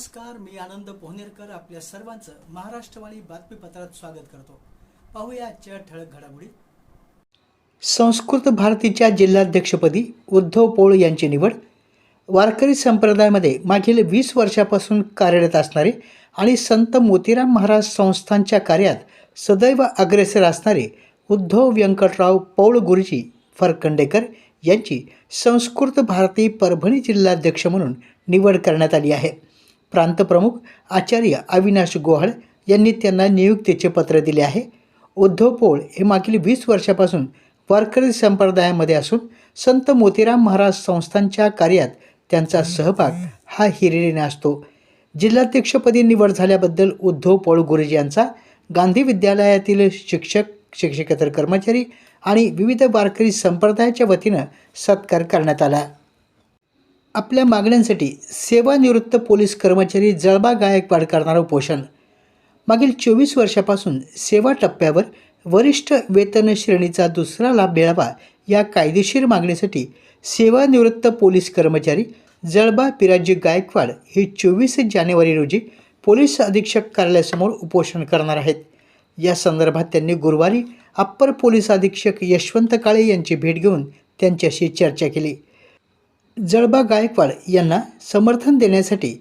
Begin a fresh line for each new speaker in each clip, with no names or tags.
नमस्कार मी आनंद पोहनेरकर आपल्या सर्वांचं महाराष्ट्रवाणी बातमीपत्रात स्वागत करतो. पाहूया आजच्या ठळक घडामोडी. संस्कृत भारतीच्या जिल्हाध्यक्षपदी उद्धव पोळ यांची निवड. वारकरी संप्रदायामध्ये मागील वीस वर्षापासून कार्यरत असणारे आणि संत मोतीराम महाराज संस्थांच्या कार्यात सदैव अग्रेसर असणारे उद्धव व्यंकटराव पौळ गुरुजी फरकंडेकर यांची संस्कृत भारती परभणी जिल्हाध्यक्ष म्हणून निवड करण्यात आली आहे. प्रांतप्रमुख आचार्य अविनाश गोहाळ यांनी त्यांना नियुक्तीचे पत्र दिले आहे. उद्धव पोळ हे मागील वीस वर्षापासून वारकरी संप्रदायामध्ये असून संत मोतीराम महाराज संस्थांच्या कार्यात त्यांचा सहभाग हा हिरिरीने असतो. जिल्हाध्यक्षपदी निवड झाल्याबद्दल उद्धव पोळ गुरुजी यांचा गांधी विद्यालयातील शिक्षक शिक्षकेतर कर्मचारी आणि विविध वारकरी संप्रदायाच्या वतीनं सत्कार करण्यात आला. आपल्या मागण्यांसाठी सेवानिवृत्त पोलीस कर्मचारी जळबा गायकवाड करणारं उपोषण मागील चोवीस वर्षापासून सेवा टप्प्यावर वरिष्ठ वेतन श्रेणीचा दुसरा लाभ मिळावा या कायदेशीर मागणीसाठी सेवानिवृत्त पोलीस कर्मचारी जळबा पिराजी गायकवाड हे चोवीस जानेवारी रोजी पोलीस अधीक्षक कार्यालयासमोर उपोषण करणार आहेत. या संदर्भात त्यांनी गुरुवारी अप्पर पोलीस अधीक्षक यशवंत काळे यांची भेट घेऊन त्यांच्याशी चर्चा केली. जळबा गायकवाड यांना समर्थन देण्यासाठी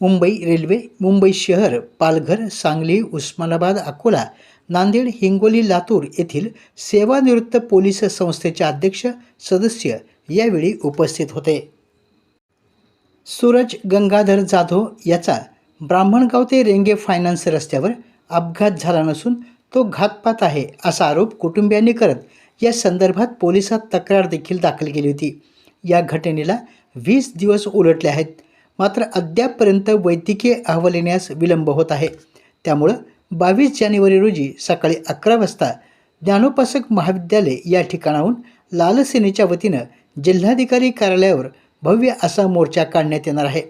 मुंबई रेल्वे मुंबई शहर पालघर सांगली उस्मानाबाद अकोला नांदेड हिंगोली लातूर येथील सेवानिवृत्त पोलीस संस्थेचे अध्यक्ष सदस्य यावेळी उपस्थित होते. सूरज गंगाधर जाधव याचा ब्राह्मणगाव ते रेंगे फायनान्स रस्त्यावर अपघात झाला नसून तो घातपात आहे असा आरोप कुटुंबियांनी करत या संदर्भात पोलिसात तक्रार देखील दाखल केली होती. या घटनेला वीस दिवस उलटले आहेत. मात्र अद्यापपर्यंत वैद्यकीय अहवाल येण्यास विलंब होत आहे. त्यामुळं बावीस जानेवारी रोजी सकाळी अकरा वाजता ज्ञानोपासक महाविद्यालय या ठिकाणाहून लालसेनेच्या वतीनं जिल्हाधिकारी कार्यालयावर भव्य असा मोर्चा काढण्यात येणार आहे.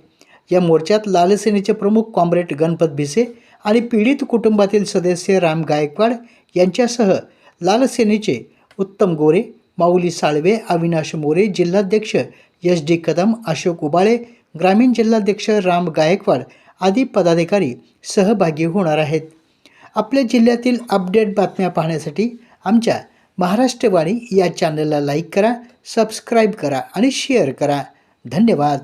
या मोर्चात लालसेनेचे प्रमुख कॉम्रेड गणपत भिसे आणि पीडित कुटुंबातील सदस्य राम गायकवाड यांच्यासह लालसेनेचे उत्तम गोरे माऊली साळवे अविनाश मोरे जिल्हाध्यक्ष यश डी कदम अशोक उबाळे ग्रामीण जिल्हाध्यक्ष राम गायकवाड आदी पदाधिकारी सहभागी होणार आहेत. आपल्या जिल्ह्यातील अपडेट बातम्या पाहण्यासाठी आमच्या महाराष्ट्रवाणी या चॅनलला लाईक करा सबस्क्राईब करा आणि शेअर करा. धन्यवाद.